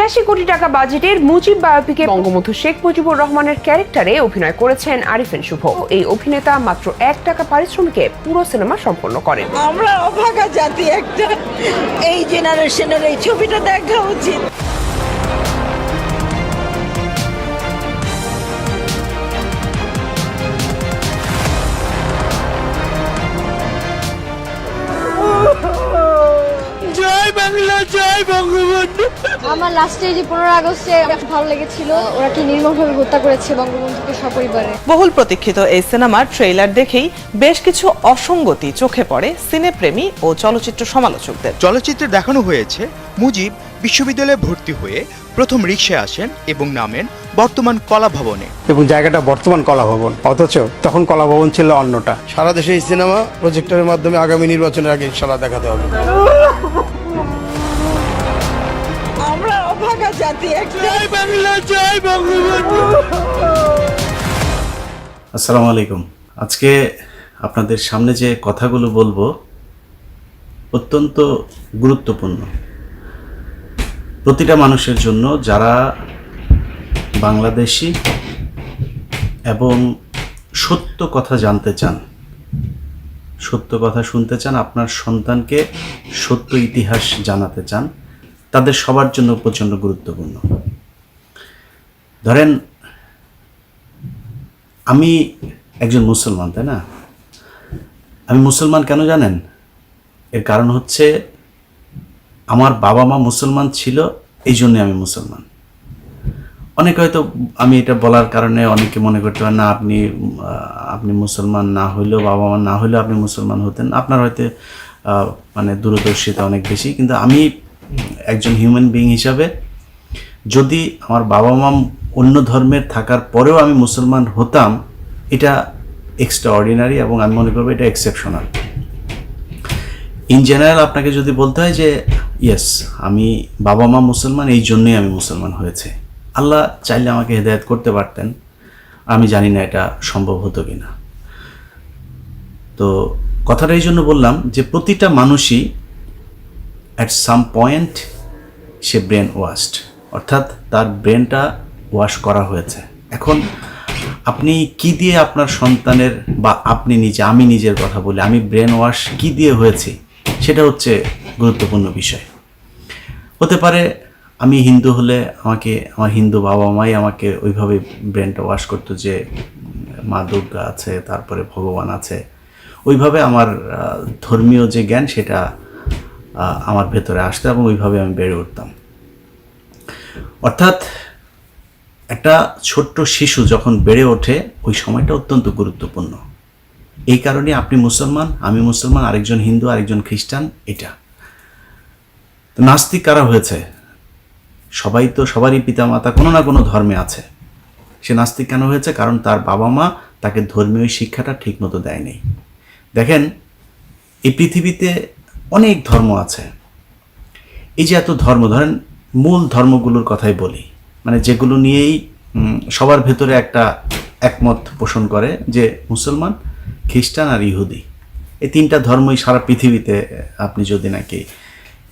তিরাশি কোটি টাকা বাজেটের মুজিব বায়োপিকে বঙ্গবন্ধু শেখ মুজিবুর রহমানের ক্যারেক্টারে অভিনয় করেছেন আরিফিন শুভ। এই অভিনেতা মাত্র এক টাকা পারিশ্রমিকে পুরো সিনেমা সম্পন্ন করেন। আমরা অভাগা জাতি একটা। এই জেনারেশনের এই ছবিটা দেখা উচিত। জয় বাংলা জয় বঙ্গবন্ধু আমার লাস্টে যে পনেরো আগস্টে ভালো লেগেছিল। ওরা কি নির্মমভাবে হত্যা করেছে বঙ্গবন্ধুকে সপরিবারে? বহুল প্রতীক্ষিত এই সিনেমার ট্রেইলার দেখেই বেশ কিছু অসঙ্গতি চোখে পড়ে সিনেপ্রেমী ও চলচ্চিত্র সমালোচকদের। চলচ্চিত্রে দেখানো হয়েছে মুজিব বিশ্ববিদ্যালয়ে ভর্তি হয়ে প্রথম রিক্সায় আসেন এবং নামেন বর্তমান কলা ভবনে এবং জায়গাটা বর্তমান কলা ভবন অথচ তখন কলা ভবন ছিল অন্যটা। সারা দেশে এই সিনেমা প্রজেক্টরের মাধ্যমে আগামী নির্বাচনের আগে ইনশাল্লাহ দেখাতে হবে। জাতি জয় বাংলা, জয় বঙ্গবন্ধু। আসসালামু আলাইকুম। আজকে আপনাদের সামনে যে কথাগুলো বলব অত্যন্ত গুরুত্বপূর্ণ। প্রতিটা মানুষের জন্য যারা বাংলাদেশি এবং সত্য কথা জানতে চান, সত্য কথা শুনতে চান, আপনার সন্তানকে সত্য ইতিহাস জানাতে চান তাদের সবার জন্য প্রচণ্ড গুরুত্বপূর্ণ। ধরেন, আমি একজন মুসলমান, তাই না? আমি মুসলমান কেন জানেন? এর কারণ হচ্ছে, আমার বাবা মা মুসলমান ছিল এই জন্যে আমি মুসলমান। অনেকে হয়তো, আমি এটা বলার কারণে অনেকে মনে করতে পারেন, না, আপনি আপনি মুসলমান না হইলেও, বাবা মা না হইলেও আপনি মুসলমান হতেন। আপনার হয়তো মানে দূরদর্শিতা অনেক বেশি, কিন্তু আমি একজন হিউম্যান বিং হিসাবে, যদি আমার বাবা মা অন্য ধর্মের থাকার পরেও আমি মুসলমান হতাম, এটা এক্সট্রা অর্ডিনারি এবং আমি মনে করব এটা এক্সেপশনাল ইন জেনারেল আপনাকে যদি বলতে হয় যে ইয়েস আমি বাবা মা মুসলমান, এই জন্যই আমি মুসলমান হয়েছে। আল্লাহ চাইলে আমাকে হেদায়েত করতে পারতেন, আমি জানি না এটা সম্ভব হতো কি না তো কথাটা এই জন্য বললাম যে, প্রতিটা মানুষই অ্যাট সাম পয়েন্ট সে ব্রেন ওয়াশড অর্থাৎ তার ব্রেনটা ওয়াশ করা হয়েছে। এখন আপনি কি দিয়ে আপনার সন্তানের বা আপনি নিজে, আমি নিজের কথা বলি, আমি ব্রেন ওয়াশ কি দিয়ে হয়েছি, সেটা হচ্ছে গুরুত্বপূর্ণ বিষয়। হতে পারে আমি হিন্দু হলে আমাকে, আমার হিন্দু বাবা মাই আমাকে ওইভাবে ব্রেনটা ওয়াশ করতো যে, মা দুর্গা আছে, তারপরে ভগবান আছে। ওইভাবে আমার ধর্মীয় যে জ্ঞান, সেটা আমার ভেতরে আসতো এবং ওইভাবে আমি বেড়ে উঠতাম। অর্থাৎ একটা ছোট্ট শিশু যখন বেড়ে ওঠে, ওই সময়টা অত্যন্ত গুরুত্বপূর্ণ। এই কারণে আপনি মুসলমান, আমি মুসলমান, আরেকজন হিন্দু, আরেকজন খ্রিস্টান, এটা। তো নাস্তিক কারা হয়েছে? সবাই তো সবারই পিতামাতা, কোনো না কোনো ধর্মে আছে। সে নাস্তিক কেন হয়েছে? কারণ তার বাবা মা তাকে ধর্মীয় শিক্ষাটা ঠিকমতো দেয়নি। দেখেন, এই পৃথিবীতে অনেক ধর্ম আছে। এই যে এত ধর্ম, ধরেন মূল ধর্মগুলোর কথাই বলি। মানে যেগুলো নিয়েই সবার ভেতরে একটা একমত পোষণ করে যে মুসলমান, খ্রিস্টান আর ইহুদি। এই তিনটা ধর্মই সারা পৃথিবীতে, আপনি যদি নাকি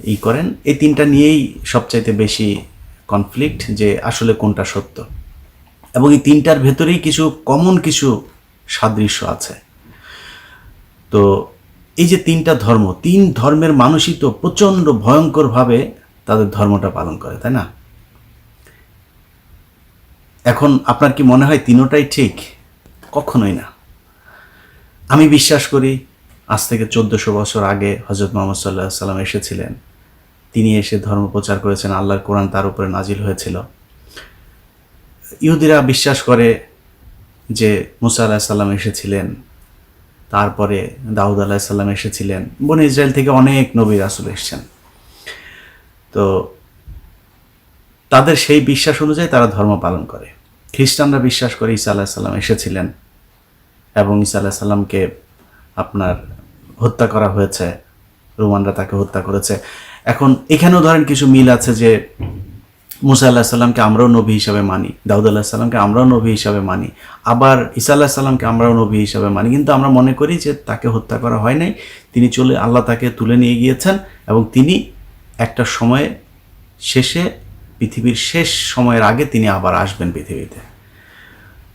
ই করেন, এই তিনটা নিয়েই সবচাইতে বেশি কনফ্লিক্ট যে আসলে কোনটা সত্য। এবং এই তিনটার ভেতরেই কিছু কমন কিছু সাদৃশ্য আছে। তো এই যে তিনটা ধর্ম, তিন ধর্মের মানুষই তো প্রচণ্ড ভয়ঙ্করভাবে তাদের ধর্মটা পালন করে, তাই না? এখন আপনার কি মনে হয় তিনোটাই ঠিক? কখনোই না। আমি বিশ্বাস করি, আজ থেকে চোদ্দশো বছর আগে হজরত মোহাম্মদ সাল্লাহ সাল্লাম এসেছিলেন। তিনি এসে ধর্ম প্রচার করেছেন, আল্লাহর কোরআন তার উপরে নাজিল হয়েছিল। ইহুদিরা বিশ্বাস করে যে মুসা আলাহ সাল্লাম এসেছিলেন। তারপরে দাউদ আলাহ সাল্লাম এসেছিলেন। বন ইসরায়েল থেকে অনেক নবী রাসুল এসছেন। তো তাদের সেই বিশ্বাস অনুযায়ী তারা ধর্ম পালন করে। খ্রিস্টানরা বিশ্বাস করে ঈসা আলাহ সাল্লাম এসেছিলেন এবং ঈসা আলাহ সাল্লামকে আপনার হত্যা করা হয়েছে। রোমানরা তাকে হত্যা করেছে। এখন এখানেও ধরেন কিছু মিল আছে যে মুসা আল্লাহ সাল্লামকে আমরাও নবী হিসাবে মানি, দাউদ আল্লাহ সাল্লামকে আমরাও নবী হিসাবে মানি, আবার ঈসা আল্লাহ সাল্লামকে আমরাও নবী হিসাবে মানি। কিন্তু আমরা মনে করি যে তাকে হত্যা করা হয় নাই, তিনি চলে, আল্লাহ তাকে তুলে নিয়ে গিয়েছেন এবং তিনি একটা সময়ে শেষে, পৃথিবীর শেষ সময়ের আগে তিনি আবার আসবেন পৃথিবীতে।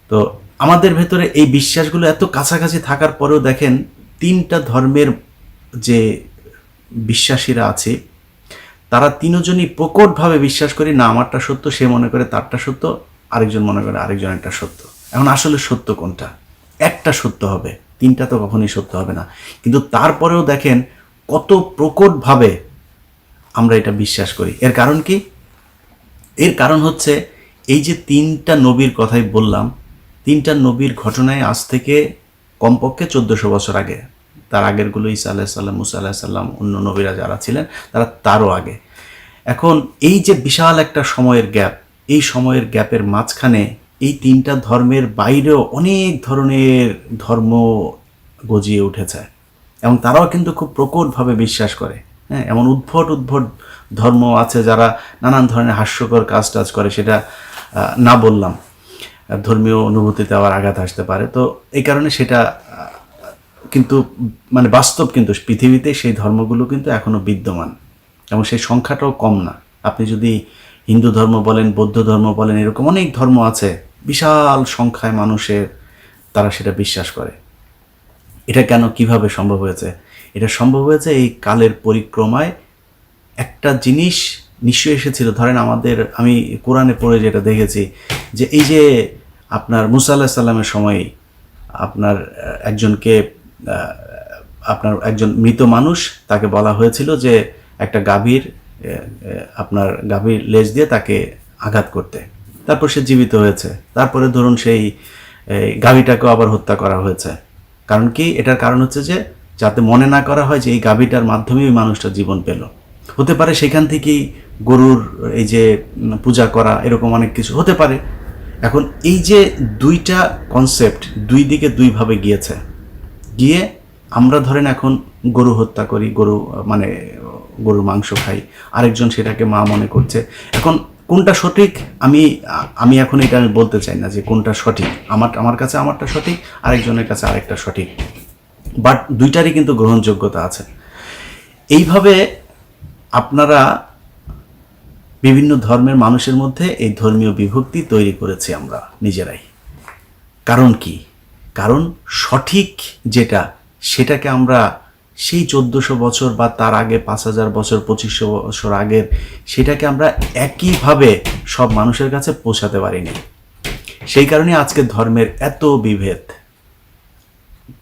তো আমাদের ভেতরে এই বিশ্বাসগুলো এত কাছাকাছি থাকার পরেও দেখেন তিনটা ধর্মের যে বিশ্বাসীরা আছে তারা তিনজনই প্রকটভাবে বিশ্বাস করি না, আমারটা সত্য, সে মনে করে তারটা সত্য, আরেকজন মনে করে আরেকজনেরটা সত্য। এখন আসলে সত্য কোনটা? একটা সত্য হবে, তিনটা তো কখনোই সত্য হবে না। কিন্তু তারপরেও দেখেন কত প্রকটভাবে আমরা এটা বিশ্বাস করি। এর কারণ কি? এর কারণ হচ্ছে এই যে তিনটা নবীর কথাই বললাম, তিনটা নবীর ঘটনায় আজ থেকে কমপক্ষে চোদ্দশো বছর আগে। তার আগেরগুলো ঈসা আলাহ সাল্লাম মুসা আলাহ সাল্লাম অন্য নবীরা যারা ছিলেন, তারা তারও আগে। এখন এই যে বিশাল একটা সময়ের গ্যাপ, এই সময়ের গ্যাপের মাঝখানে এই তিনটা ধর্মের বাইরেও অনেক ধরনের ধর্ম গজিয়ে উঠেছে। এবং তারাও কিন্তু খুব প্রকটভাবে বিশ্বাস করে। হ্যাঁ এমন উদ্ভট উদ্ভট ধর্ম আছে যারা নানান ধরনের হাস্যকর কাজ টাজ করে, সেটা না বললাম। ধর্মীয় অনুভূতিতে আবার আঘাত আসতে পারে। তো এই কারণে সেটা কিন্তু মানে বাস্তব কিন্তু পৃথিবীতে সেই ধর্মগুলো কিন্তু এখনও বিদ্যমান। এবং সেই সংখ্যাটাও কম না। আপনি যদি হিন্দু ধর্ম বলেন, বৌদ্ধ ধর্ম বলেন, এরকম অনেক ধর্ম আছে, বিশাল সংখ্যায় মানুষের তারা সেটা বিশ্বাস করে। এটা কেন, কীভাবে সম্ভব হয়েছে? এটা সম্ভব হয়েছে এই কালের পরিক্রমায় একটা জিনিস নিশ্চয়ই এসেছিল। ধরেন আমাদের, আমি কোরআনে পড়ে যেটা দেখেছি, যে এই যে আপনার মুসা আল্লাহ সাল্লামের সময় আপনার একজনকে আপনার একজন মৃত মানুষ, তাকে বলা হয়েছিল যে একটা গাভীর আপনার গাভীর লেজ দিয়ে তাকে আঘাত করতে। তারপর সে জীবিত হয়েছে। তারপরে ধরুন সেই গাভীটাকেও আবার হত্যা করা হয়েছে। কারণ কি? এটার কারণ হচ্ছে যে, যাতে মনে না করা হয় যে এই গাভীটার মাধ্যমেই ওই মানুষটা জীবন পেল। হতে পারে সেখান থেকেই গরুর এই যে পূজা করা, এরকম অনেক কিছু হতে পারে। এখন এই যে দুইটা কনসেপ্ট দুই দিকে দুইভাবে গিয়েছে গিয়ে আমরা ধরেন এখন গরু হত্যা করি, গরু মানে গরুর মাংস খাই, আরেকজন সেটাকে মা মনে করছে। এখন কোনটা সঠিক? আমি আমি এখন এটা আমি বলতে চাই না যে কোনটা সঠিক। আমার আমার কাছে আমারটা সঠিক, আরেকজনের কাছে আরেকটা সঠিক। বাট দুইটারই কিন্তু গ্রহণযোগ্যতা আছে। এইভাবে আপনারা বিভিন্ন ধর্মের মানুষের মধ্যে এই ধর্মীয় বিভক্তি তৈরি করেছি আমরা নিজেরাই। কারণ কি? কারণ সঠিক যেটা, সেটাকে আমরা সেই চোদ্দোশো বছর বা তার আগে পাঁচ হাজার বছর, পঁচিশশো বছর আগের, সেটাকে আমরা একইভাবে সব মানুষের কাছে পৌঁছাতে পারিনি। সেই কারণে আজকে ধর্মের এত বিভেদ।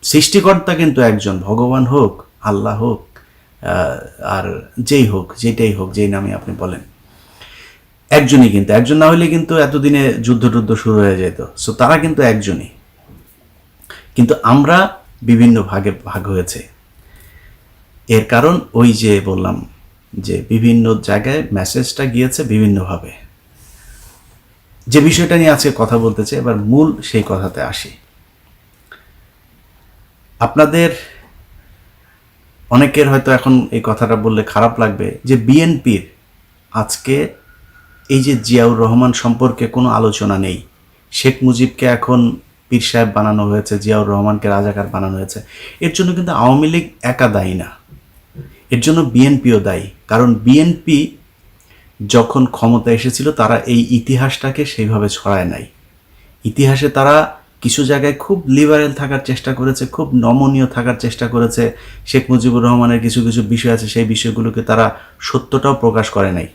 সৃষ্টিকর্তা কিন্তু একজন, ভগবান হোক, আল্লাহ হোক আর যেই হোক যেটাই হোক, যেই নামে আপনি বলেন, একজনই কিন্তু, একজন না হলে কিন্তু এতদিনে যুদ্ধ টুদ্ধ শুরু হয়ে যেত। সো তারা কিন্তু একজনই। কিন্তু আমরা বিভিন্ন ভাগে ভাগ হয়েছে। এর কারণ ওই যে বললাম যে বিভিন্ন জায়গায় মেসেজটা গিয়েছে বিভিন্নভাবে। যে বিষয়টা নিয়ে আজকে কথা বলতে চাই, এবার মূল সেই কথাতে আসি। আপনাদের অনেকের হয়তো এখন এই কথাটা বললে খারাপ লাগবে যে বিএনপির আজকে এই যে জিয়াউর রহমান সম্পর্কে কোনো আলোচনা নেই। শেখ মুজিবকে এখন পীর সাহেব বানানো হয়েছে, জিয়াউর রহমানকে রাজাকার বানানো হয়েছে। এর জন্য কিন্তু আওয়ামী লীগ একা দায়ী না। এর জন্য বিএনপিও দায়ী। কারণ বিএনপি যখন ক্ষমতা এসেছিল, তারা এই ইতিহাসটাকে সেইভাবে ছড়ায় নাই। ইতিহাসে তারা কিছু জায়গায় খুব লিবারেল থাকার চেষ্টা করেছে, খুব নমনীয় থাকার চেষ্টা করেছে। শেখ মুজিবুর রহমানের কিছু কিছু বিষয় আছে, সেই বিষয়গুলোকে তারা সত্যটাও প্রকাশ করে নাই।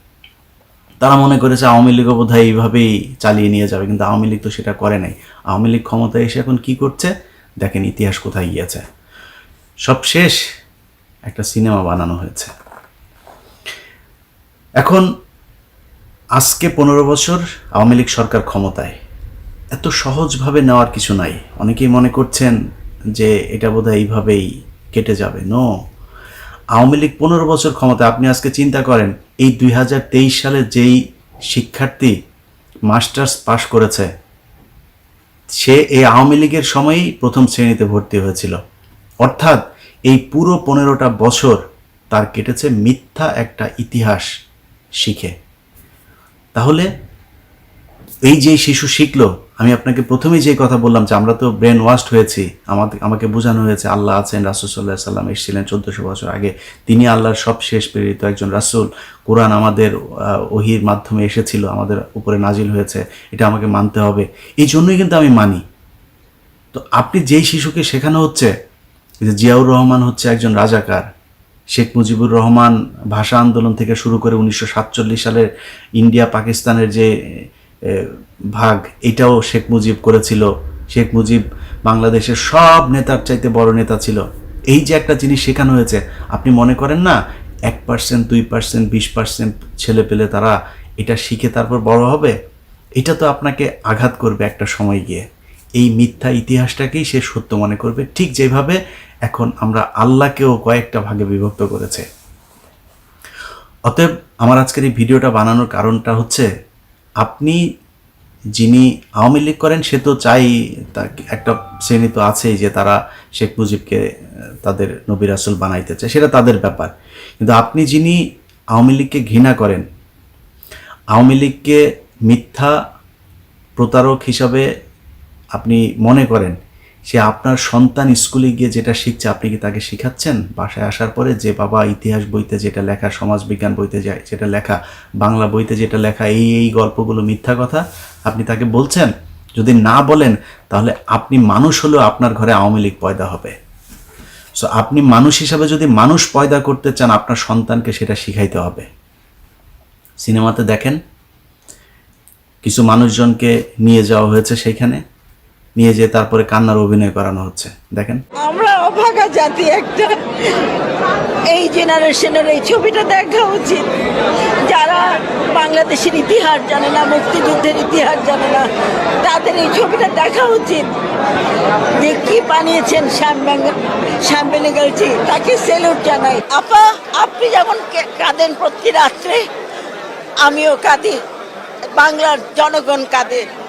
তারা মনে করেছে আওয়ামী লীগও বোধ হয় এইভাবেই চালিয়ে নিয়ে যাবে, কিন্তু আওয়ামী লীগ তো সেটা করে নাই। আওয়ামী লীগ ক্ষমতায় এসে এখন কি করছে? দেখেন ইতিহাস কোথায় গিয়েছে। সব শেষ একটা সিনেমা বানানো হয়েছে। এখন আজকে পনেরো বছর আওয়ামী লীগ সরকার ক্ষমতায়। এত সহজভাবে নেওয়ার কিছু নাই। অনেকেই মনে করছেন যে এটা বোধহয় এইভাবেই কেটে যাবে। নো আওয়ামী লীগ পনেরো বছর ক্ষমতা আপনি আজকে চিন্তা করেন, এই দুই হাজার তেইশ সালে যেই শিক্ষার্থী মাস্টার্স পাশ করেছে, সে এই আওয়ামী লীগের সময়ই প্রথম শ্রেণীতে ভর্তি হয়েছিল। অর্থাৎ এই পুরো পনেরোটা বছর তার কেটেছে মিথ্যা একটা ইতিহাস শিখে। তাহলে এই যে শিশু শিখলো আমি আপনাকে প্রথমেই যে কথা বললাম যে আমরা তো ব্রেন ওয়াশড হয়েছি, আমাদের, আমাকে বোঝানো হয়েছে আল্লাহ আছেন, রাসুল সাল্লাহ সাল্লাম এসেছিলেন চোদ্দশো বছর আগে। তিনি আল্লাহর সব শেষ প্রেরিত একজন রাসুল। কোরআন আমাদের ওহির মাধ্যমে এসেছিল, আমাদের উপরে নাজিল হয়েছে। এটা আমাকে মানতে হবে। এই জন্যই কিন্তু আমি মানি। তো আপনি যেই শিশুকে শেখানো হচ্ছে, যে জিয়াউর রহমান হচ্ছে একজন রাজাকার, শেখ মুজিবুর রহমান ভাষা আন্দোলন থেকে শুরু করে উনিশশো সাতচল্লিশ সালের ইন্ডিয়া পাকিস্তানের যে ভাগ। এটাও শেখ মুজিব করেছিল। শেখ মুজিব বাংলাদেশের সব নেতার চাইতে বড় নেতা ছিল। এই যে একটা জিনিস শেখানো হয়েছে, আপনি মনে করেন না, এক পার্সেন্ট দুই পার্সেন্ট বিশ পার্সেন্ট ছেলে পেলে তারা এটা শিখে তারপর বড় হবে? এটা তো আপনাকে আঘাত করবে একটা সময় গিয়ে। এই মিথ্যা ইতিহাসটাকেই সে সত্য মনে করবে। ঠিক যেভাবে এখন আমরা আল্লাহকেও কয়েকটা ভাগে বিভক্ত করেছে। অতএব আমার আজকের এই ভিডিওটা বানানোর কারণটা হচ্ছে আপনি যিনি আওয়ামী লীগ করেন, সে তো চাই তা- একটা শ্রেণি তো আছেই যে তারা শেখ মুজিবকে তাদের নবী আসল বানাইতে চায়। সেটা তাদের ব্যাপার। কিন্তু আপনি যিনি আওয়ামী লীগকে ঘৃণা করেন, আওয়ামী লীগকে মিথ্যা প্রতারক হিসাবে আপনি মনে করেন সে আপনার সন্তান স্কুলে গিয়ে যেটা শিখছে, আপনি কি তাকে শিখাচ্ছেন? বাসায় আসার পরে যে বাবা ইতিহাস বইতে যেটা লেখা, সমাজবিজ্ঞান বইতে যায় যেটা লেখা, বাংলা বইতে যেটা লেখা, এই এই গল্পগুলো মিথ্যা কথা আপনি তাকে বলছেন? যদি না বলেন, তাহলে আপনি মানুষ হলেও আপনার ঘরে আওয়ামী লীগ পয়দা হবে। সো আপনি মানুষ হিসাবে যদি মানুষ পয়দা করতে চান, আপনার সন্তানকে সেটা শিখাইতে হবে। সিনেমাতে দেখেন, কিছু মানুষজনকে নিয়ে যাওয়া হয়েছে সেইখানে। নিয়ে যেয়ে তারপরে কান্নার অভিনয় করানো হচ্ছে। দেখেন। আমরা অভাগা জাতি একটা। এই জেনারেশনের এই ছবিটা দেখা উচিত। যারা বাংলাদেশের ইতিহাস জানে না, মুক্তিযুদ্ধের ইতিহাস জানে না, তাদের এই ছবিটা দেখা উচিত। যে কি বানিয়েছেন শ্যাম শ্যাম বেঙ্গলজি তাকে সেলুট জানাই। আপা, আপনি যেমন কাঁদেন প্রতি রাত্রে, আমিও কাঁদি। বাংলার জনগণ কাঁদে।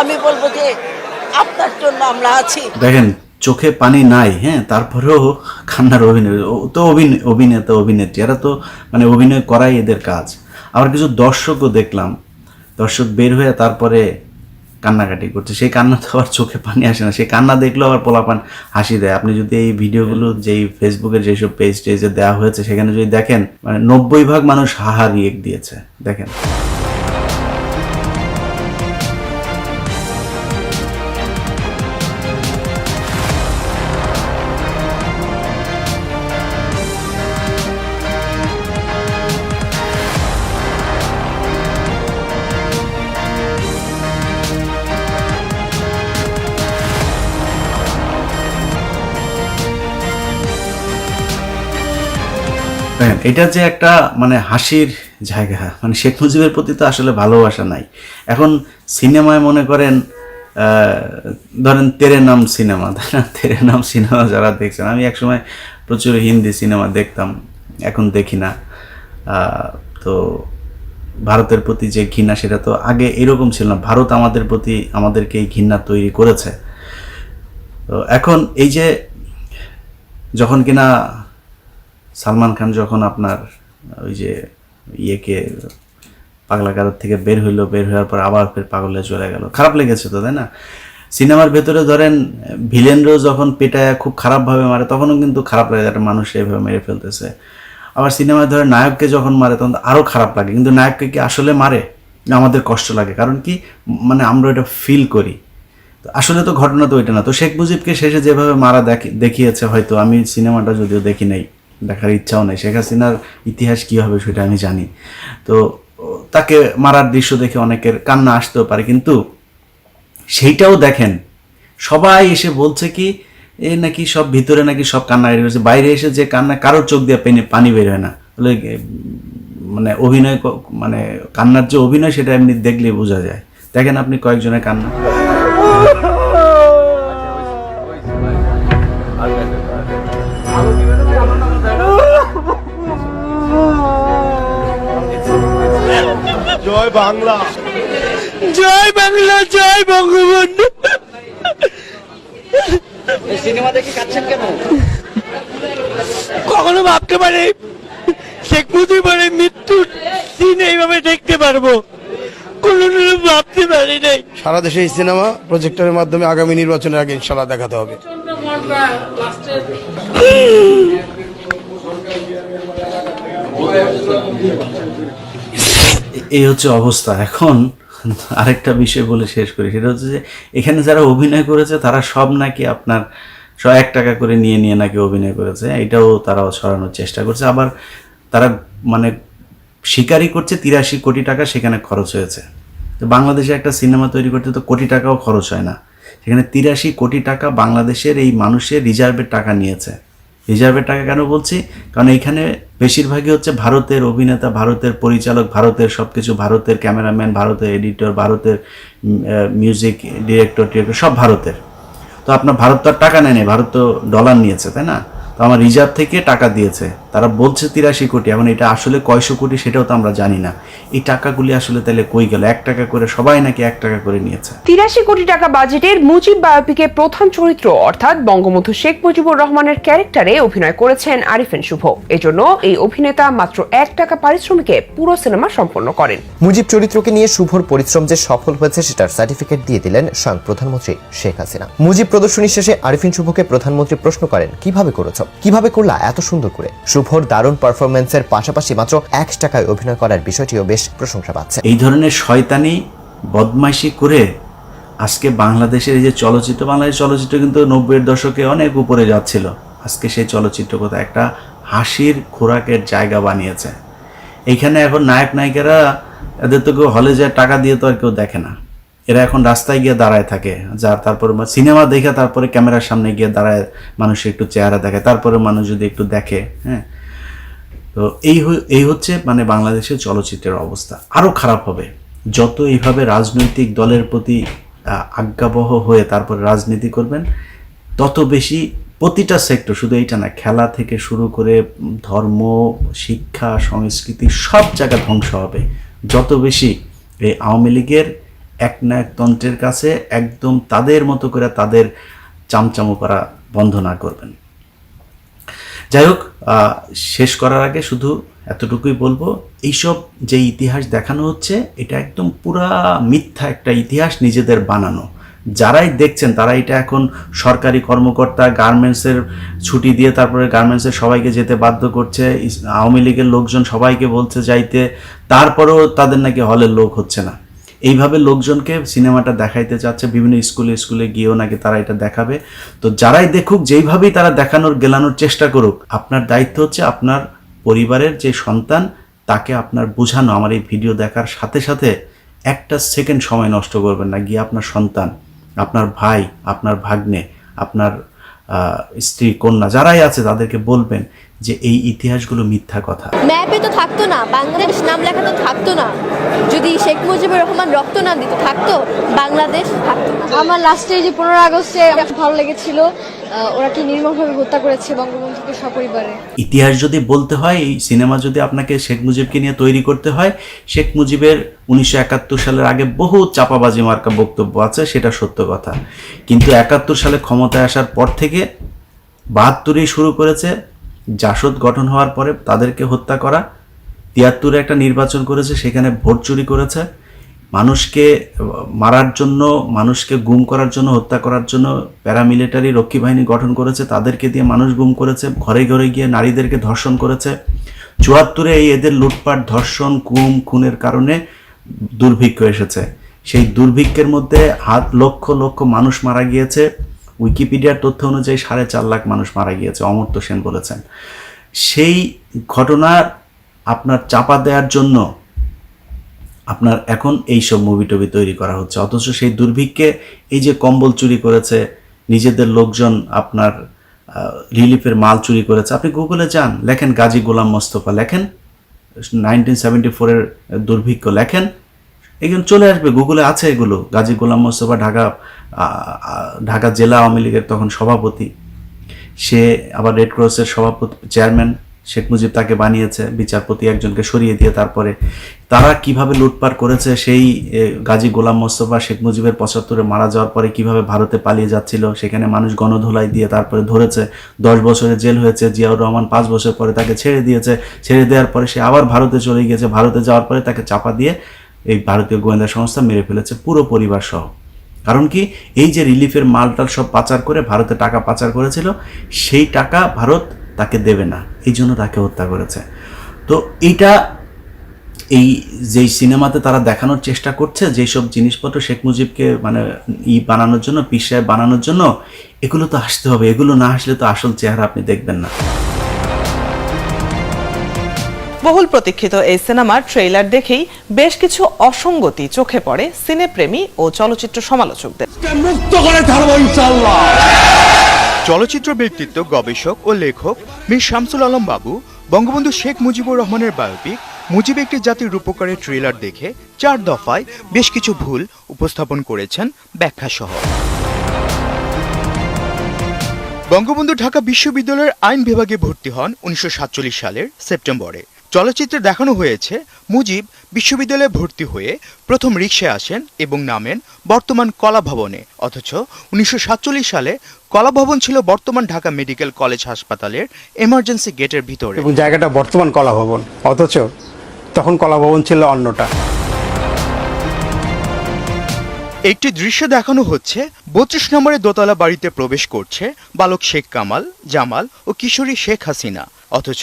আমি বলব যে আপনার জন্য আমরা আছি। দেখেন, চোখে পানি নাই হ্যাঁ তারপরেও কান্নার অভিনয় তো অভিনয় অভিনেতা, অভিনেত্রী, এরা তো মানে অভিনয় করাই এদের কাজ। আবার কিছু দর্শকও দেখলাম। দর্শক বের হয়ে তারপরে কান্নাকাটি করছে। সেই কান্না তো আবার চোখে পানি আসে না। সেই কান্না দেখলেও আবার পোলাপান হাসি দেয়। আপনি যদি এই ভিডিওগুলো, যেই ফেসবুকের যেসব পেজ টেজে দেওয়া হয়েছে, সেখানে যদি দেখেন মানে নব্বই ভাগ মানুষ হাহা রিয়েক্ট দিয়েছে। দেখেন। দেখেন এটা যে একটা মানে হাসির জায়গা মানে শেখ মুজিবের প্রতি তো আসলে ভালোবাসা নাই। এখন সিনেমায় মনে করেন ধরেন তেরে নাম সিনেমা তেরে নাম সিনেমা যারা দেখছেন, আমি একসময় প্রচুর হিন্দি সিনেমা দেখতাম, এখন দেখি না। তো ভারতের প্রতি যে ঘৃণা, সেটা তো আগে এরকম ছিল না। ভারত আমাদের প্রতি আমাদেরকে এই ঘৃণা তৈরি করেছে। তো এখন এই যে যখন কিনা সালমান খান যখন আপনার, ওই যে ইয়েকে পাগলাকারত থেকে বের হইল, বের হওয়ার পর আবার ফের পাগলে চলে গেল। খারাপ লেগেছে তো, তাই না? সিনেমার ভেতরে ধরেন, ভিলেনরাও যখন পেটায় খুব খারাপভাবে মারে, তখনও কিন্তু খারাপ লাগে একটা মানুষ এভাবে মেরে ফেলতেছে। আবার সিনেমায় ধরেন, নায়ককে যখন মারে, তখন আরও খারাপ লাগে। কিন্তু নায়ককে কি আসলে মারে? আমাদের কষ্ট লাগে। কারণ কি? মানে আমরা এটা ফিল করি। তো আসলে তো ঘটনা তো ওইটা না। তো শেখ মুজিবকে শেষে যেভাবে মারা দেখি- দেখিয়েছে হয়তো, আমি সিনেমাটা যদিও দেখি নাই। দেখার ইচ্ছাও নেই। শেখ হাসিনার ইতিহাস কী হবে সেটা আমি জানি। তো, তাকে মারার দৃশ্য দেখে অনেকের কান্না আসতেও পারে, কিন্তু সেইটাও দেখেন। সবাই এসে বলছে কি, এ নাকি সব ভিতরে নাকি সব কান্না বের হয়েছে। বাইরে এসে যে কান্না কারোর চোখ দিয়ে পেনে পানি বের হয় না। তাহলে মানে অভিনয় মানে কান্নার যে অভিনয় সেটা এমনি দেখলে বোঝা যায়। দেখেন আপনি কয়েকজনের কান্না। জয় বাংলা। জয় বাংলা জয় বঙ্গবন্ধু। সিনেমা দেখে কেন? কখনো ভাবতে পারে শেখ মুজিবের এই মৃত্যুর দিন এইভাবে দেখতে পারব। কোনোদিনও ভাবতে পারি নাই। সারা দেশে এই সিনেমা প্রজেক্টরের মাধ্যমে আগামী নির্বাচনের আগে ইনশাল্লাহ দেখাতে হবে। এই হচ্ছে অবস্থা। এখন আরেকটা বিষয় বলে শেষ করি। সেটা হচ্ছে যে, এখানে যারা অভিনয় করেছে, তারা সব নাকি আপনার সব এক টাকা করে নিয়ে নিয়ে নাকি অভিনয় করেছে। এটাও তারাও সরানোর চেষ্টা করছে। আবার তারা মানে স্বীকারই করছে তিরাশি কোটি টাকা সেখানে খরচ হয়েছে। তো বাংলাদেশে একটা সিনেমা তৈরি করতে তো কোটি টাকাও খরচ হয় না। সেখানে তিরাশি কোটি টাকা বাংলাদেশের এই মানুষের রিজার্ভের টাকা নিয়েছে। রিজার্ভের টাকা কেন বলছি? কারণ এইখানে বেশিরভাগই হচ্ছে ভারতের অভিনেতা, ভারতের পরিচালক, ভারতের সব কিছু ভারতের ক্যামেরাম্যান, ভারতের এডিটর, ভারতের মিউজিক ডিরেক্টর টিরেক্টর সব ভারতের। তো আপনার, ভারত তো আর টাকা নেয়নি, ভারত তো ডলার নিয়েছে, তাই না? তো আমার রিজার্ভ থেকে টাকা দিয়েছে। তারা বলছে তিরাশি কোটি এখন এটা আসলে কয়শো কোটি সেটাও তো আমরা জানি না। এই টাকাগুলি আসলে তাহলে কই গেল? এক টাকা করে সবাই নাকি এক টাকা করে নিয়েছে? তিরাশি কোটি টাকা বাজেটের মুজিব বায়োপিকের প্রধান চরিত্র অর্থাৎ বঙ্গবন্ধু শেখ মুজিবুর রহমানের ক্যারেক্টারে অভিনয় করেছেন আরিফিন শুভ। এজন্য এই অভিনেতা মাত্র এক টাকা পারিশ্রমিকে পুরো সিনেমা সম্পন্ন করেন। মুজিব চরিত্রকে নিয়ে শুভর পরিশ্রম যে সফল হয়েছে সেটার সার্টিফিকেট দিয়ে দিলেন স্বয়ং প্রধানমন্ত্রী শেখ হাসিনা। মুজিব প্রদর্শনী শেষে আরিফিন শুভকে প্রধানমন্ত্রী প্রশ্ন করেন কীভাবে করেছ? কীভাবে করলা? এত সুন্দর করে। শুভর দারুণ পারফরমেন্সের পাশাপাশি মাত্র এক টাকায় অভিনয় করার বিষয়টিও বেশ প্রশংসা পাচ্ছে। এই ধরনের শয়তানি বদমাইশি করে আজকে বাংলাদেশের এই যে চলচ্চিত্র, বাংলাদেশ চলচ্চিত্র কিন্তু নব্বইয়ের দশকে অনেক উপরে যাচ্ছিল। আজকে সেই চলচ্চিত্র কথা একটা হাসির খোরাকের জায়গা বানিয়েছে। এইখানে এখন নায়ক নায়িকারা এদের তো কেউ হলে যায় টাকা দিয়ে তো আর কেউ দেখে না। এরা এখন রাস্তায় গিয়ে দাঁড়ায় থাকে, যার তারপরে সিনেমা দেখে তারপরে ক্যামেরার সামনে গিয়ে দাঁড়ায় মানুষ একটু চেহারা দেখে, তারপরে মানুষ যদি একটু দেখে হ্যাঁ? তো এই এই হচ্ছে মানে বাংলাদেশের চলচ্চিত্রের অবস্থা। আরও খারাপ হবে, যত এইভাবে রাজনৈতিক দলের প্রতি আজ্ঞাবহ হয়ে তারপরে রাজনীতি করবেন, তত বেশি প্রতিটা সেক্টর শুধু এইটা না, খেলা থেকে শুরু করে ধর্ম, শিক্ষা, সংস্কৃতি সব জায়গা ধ্বংস হবে। যত বেশি এই আওয়ামী লীগের একনায়কতন্ত্রের কাছে একদম তাদের মতো করে তাদের চামচামো করা বন্ধ না করবেন। যাই হোক শেষ করার আগে শুধু এতটুকুই বলব, এইসব যে ইতিহাস দেখানো হচ্ছে, এটা একদম পুরা মিথ্যা একটা ইতিহাস নিজেদের বানানো। যারাই দেখছেন, তারা এটা এখন সরকারি কর্মকর্তা, গার্মেন্টসের ছুটি দিয়ে তারপরে গার্মেন্টসের সবাইকে যেতে বাধ্য করছে আওয়ামী লীগের লোকজন সবাইকে বলছে যাইতে, তারপরেও তাদের নাকি হলের লোক হচ্ছে না। এইভাবে লোকজনকে সিনেমাটা দেখাইতে চাচ্ছে, বিভিন্ন স্কুলে স্কুলে গিয়েও নাকি তারা এটা দেখাবে। তো যারাই দেখুক, যেইভাবেই তারা দেখানোর, গেলানোর চেষ্টা করুক, আপনার দায়িত্ব হচ্ছে আপনার পরিবারের যে সন্তান, তাকে আপনার বোঝানো। আমার এই ভিডিও দেখার সাথে সাথে একটা সেকেন্ড সময় নষ্ট করবেন না। গিয়ে আপনার সন্তান, আপনার ভাই, আপনার ভাগ্নে, আপনার স্ত্রী, কন্যা, যারাই আছে তাদেরকে বলবেন যে এই ইতিহাসগুলো মিথ্যা কথা। ম্যাপে তো না বাংলাদেশ নাম লেখা তো থাকতো না। যদি শেখ মুজিবুর রহমান রক্ত না দিত থাকতো? বাংলাদেশ থাকতো আমার লাস্টে যে পনেরো আগস্টে ভালো লেগেছিল। ওরা কি নির্মমভাবে হত্যা করেছে বঙ্গবন্ধুকে সপরিবারে? ইতিহাস যদি বলতে হয় এই সিনেমা যদি আপনাকে শেখ মুজিবকে নিয়ে তৈরি করতে হয় শেখ মুজিবের উনিশশো একাত্তর সালের আগে বহু চাপাবাজি মার্কা বক্তব্য আছে সেটা সত্য কথা। কিন্তু একাত্তর সালে ক্ষমতায় আসার পর থেকে বাহাত্তরেই শুরু করেছে জাসদ গঠন হওয়ার পরে তাদেরকে হত্যা করা তিয়াত্তরে একটা নির্বাচন করেছে, সেখানে ভোট চুরি করেছে। মানুষকে, মারার জন্য, মানুষকে গুম করার জন্য, হত্যা করার জন্য প্যারামিলিটারি রক্ষী বাহিনী গঠন করেছে। তাদেরকে দিয়ে মানুষ গুম করেছে, ঘরে ঘরে গিয়ে নারীদেরকে ধর্ষণ করেছে। চুয়াত্তরে এই এদের লুটপাট, ধর্ষণ, গুম, খুনের কারণে দুর্ভিক্ষ এসেছে। সেই দুর্ভিক্ষের মধ্যে হাত, লক্ষ লক্ষ মানুষ মারা গিয়েছে। উইকিপিডিয়ার তথ্য অনুযায়ী সাড়ে চার লাখ মানুষ মারা গিয়েছে, অমর্ত্য সেন বলেছেন। সেই ঘটনার আপনার চাপা দেওয়ার জন্য আপনার এখন এই সব মুভি টবি তৈরি করা হচ্ছে। অথচ সেই দুর্ভিক্ষে এই যে কম্বল চুরি করেছে, নিজেদের লোকজন আপনার রিলিফের মাল চুরি করেছে। আপনি গুগলে যান, লেখেন গাজী গোলাম মোস্তফা, লেখেন নাইনটিন সেভেন্টি ফোরের দুর্ভিক্ষ লেখেন, এগুলো চলে আসবে। গুগলে আছে এগুলো। গাজী গোলাম মোস্তফা ঢাকা ঢাকা জেলা আওয়ামী লীগের তখন সভাপতি। সে আবার রেড ক্রসের সভাপতি চেয়ারম্যান শেখ মুজিব তাকে বানিয়েছে, বিচারপতি একজনকে সরিয়ে দিয়ে তারপরে তারা কীভাবে লুটপাট করেছে সেই গাজী গোলাম মোস্তফা শেখ মুজিবের পঁচাত্তরে মারা যাওয়ার পরে কীভাবে ভারতে পালিয়ে যাচ্ছিল, সেখানে মানুষ গণধোলাই দিয়ে তারপরে ধরেছে, দশ বছরের জেল হয়েছে, জিয়াউর রহমান পাঁচ বছর পরে তাকে ছেড়ে দিয়েছে, ছেড়ে দেওয়ার পরে সে আবার ভারতে চলে গিয়েছে, ভারতে যাওয়ার পরে তাকে চাপা দিয়ে এই ভারতীয় গোয়েন্দা সংস্থা মেরে ফেলেছে পুরো পরিবার সহ। কারণ কি, এই যে রিলিফের মালটাল সব পাচার করে ভারতে টাকা পাচার করেছিল, সেই টাকা ভারত তাকে দেবে না। এই জন্য তাকে হত্যা করেছে। তো এইটা এই যেই সিনেমাতে তারা দেখানোর চেষ্টা করছে যেসব জিনিসপত্র শেখ মুজিবকে মানে ই বানানোর জন্য পিসায় বানানোর জন্য এগুলো তো আসতে হবে। এগুলো না আসলে তো আসল চেহারা আপনি দেখবেন না। বহুল প্রতীক্ষিত এই সিনেমার ট্রেইলার দেখেই বেশ কিছু অসঙ্গতি চোখে পড়ে সিনেপ্রেমী ও চলচ্চিত্র সমালোচকদের। মুক্ত করে ছাড়বো ইনশাল্লাহ চলচ্চিত্র ব্যক্তিত্ব, গবেষক ও লেখক মীর শামসুল আলম বাবু, বঙ্গবন্ধু শেখ মুজিবুর রহমানের বায়োপিক, মুজিব একটি জাতির রূপকারের ট্রেলার দেখে চার দফায় বেশ কিছু ভুল উপস্থাপন করেছেন ব্যাখ্যা সহ বঙ্গবন্ধু ঢাকা বিশ্ববিদ্যালয়ের আইন বিভাগে ভর্তি হন উনিশশো সাতচল্লিশ সালের সেপ্টেম্বরে। চলচ্চিত্রে দেখানো হয়েছে মুজিব বিশ্ববিদ্যালয়ে ভর্তি হয়ে প্রথম রিকশায় আসেন এবং নামেন বর্তমান কলা ভবনে অথচ উনিশশো সাতচল্লিশ সালে কলা ভবন ছিল বর্তমান ঢাকা মেডিকেল কলেজ হাসপাতালের এমার্জেন্সি গেটের ভিতরে। এবং জায়গাটা বর্তমান কলা ভবন অথচ তখন কলা ভবন ছিল অন্যটা। একটি দৃশ্য দেখানো হচ্ছে বত্রিশ নম্বরের দোতলা বাড়িতে প্রবেশ করছে বালক শেখ কামাল জামাল ও কিশোরী শেখ হাসিনা। অথচ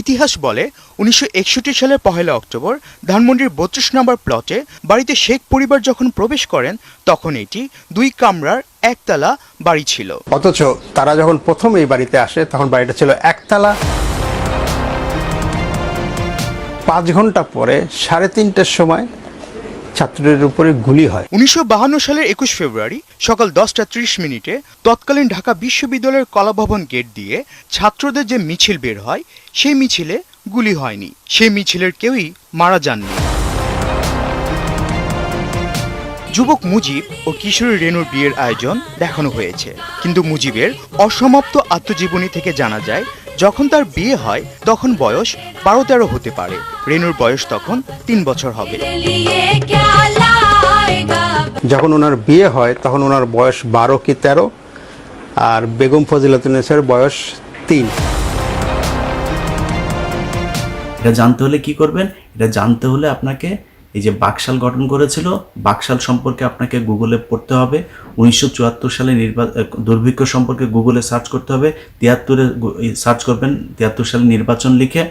ইতিহাস বলে উনিশশো একষট্টি সালের পহেলা অক্টোবর ধানমন্ডির বত্রিশ নম্বর প্লটে বাড়িতে শেখ পরিবার যখন প্রবেশ করেন, তখন এটি দুই কামরার একতলা বাড়ি ছিল। অথচ তারা যখন প্রথম এই বাড়িতে আসে, তখন বাড়িটা ছিল একতলা। পাঁচ ঘণ্টা পরে সাড়ে তিনটের সময় ছাত্রদের উপরে গুলি হয়। উনিশশো সালের একুশ ফেব্রুয়ারি সকাল দশটা ত্রিশ মিনিটে তৎকালীন ঢাকা বিশ্ববিদ্যালয়ের কলাভবন গেট দিয়ে ছাত্রদের যে মিছিল বের হয়, সেই মিছিলে গুলি হয়নি। সেই মিছিলের কেউই মারা যাননি। যুবক মুজিব ও কিশোরী রেনুর বিয়ের আয়োজন দেখানো হয়েছে। কিন্তু মুজিবের অসমাপ্ত আত্মজীবনী থেকে জানা যায় যখন তার বিয়ে হয় তখন বয়স বারো তেরো হতে পারে। রেনুর বয়স তখন তিন বছর হবে। যখন ওনার বিয়ে হয় তখন ওনার বয়স বারো কি তেরো আর বেগম ফজিলাতুন্নেসার বয়স তিন। এটা জানতে হলে কি করবেন? এটা জানতে হলে আপনাকে এই যে বাকশাল গঠন করেছিল, বাকশাল সম্পর্কে আপনাকে গুগলে পড়তে হবে। উনিশশো চুয়াত্তর সালে নির্বা দুর্ভিক্ষ সম্পর্কে গুগলে সার্চ করতে হবে। তিয়াত্তরে সার্চ করবেন, তিয়াত্তর সালে নির্বাচন লিখে।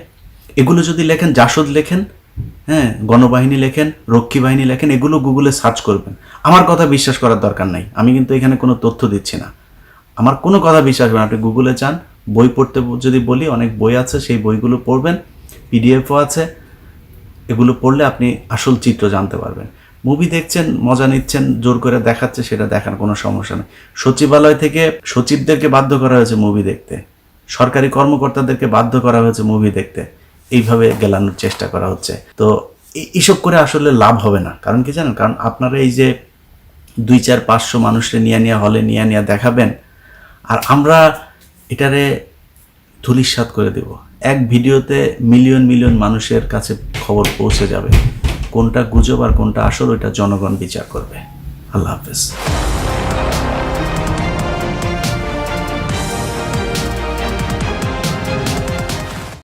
এগুলো যদি লেখেন, জাসদ লেখেন হ্যাঁ গণবাহিনী লেখেন, রক্ষী বাহিনী লেখেন, এগুলো গুগলে সার্চ করবেন। আমার কথা বিশ্বাস করার দরকার নাই। আমি কিন্তু এখানে কোনো তথ্য দিচ্ছি না। আমার কোনো কথা বিশ্বাস করেন আপনি গুগলে যান, বই পড়তে যদি বলি, অনেক বই আছে, সেই বইগুলো পড়বেন। পিডিএফও আছে। এগুলো পড়লে আপনি আসল চিত্র জানতে পারবেন। মুভি দেখছেন, মজা নিচ্ছেন, জোর করে দেখাচ্ছে, সেটা দেখার কোনো সমস্যা নেই। সচিবালয় থেকে সচিবদেরকে বাধ্য করা হয়েছে মুভি দেখতে। সরকারি কর্মকর্তাদেরকে বাধ্য করা হয়েছে মুভি দেখতে। এইভাবে গেলানোর চেষ্টা করা হচ্ছে। তো এইসব করে আসলে লাভ হবে না। কারণ কি জানেন? কারণ আপনারা এই যে দুই চার পাঁচশো মানুষকে নিয়ে নিয়ে হলে নিয়ে নিয়ে দেখাবেন, আর আমরা এটারে ধুলিস্বাদ করে দেব। এক ভিডিওতে মিলিয়ন মিলিয়ন মানুষের কাছে খবর পৌঁছে যাবে। কোনটা গুজব আর কোনটা আসল, ওইটা জনগণ বিচার করবে। আল্লাহ হাফেজ।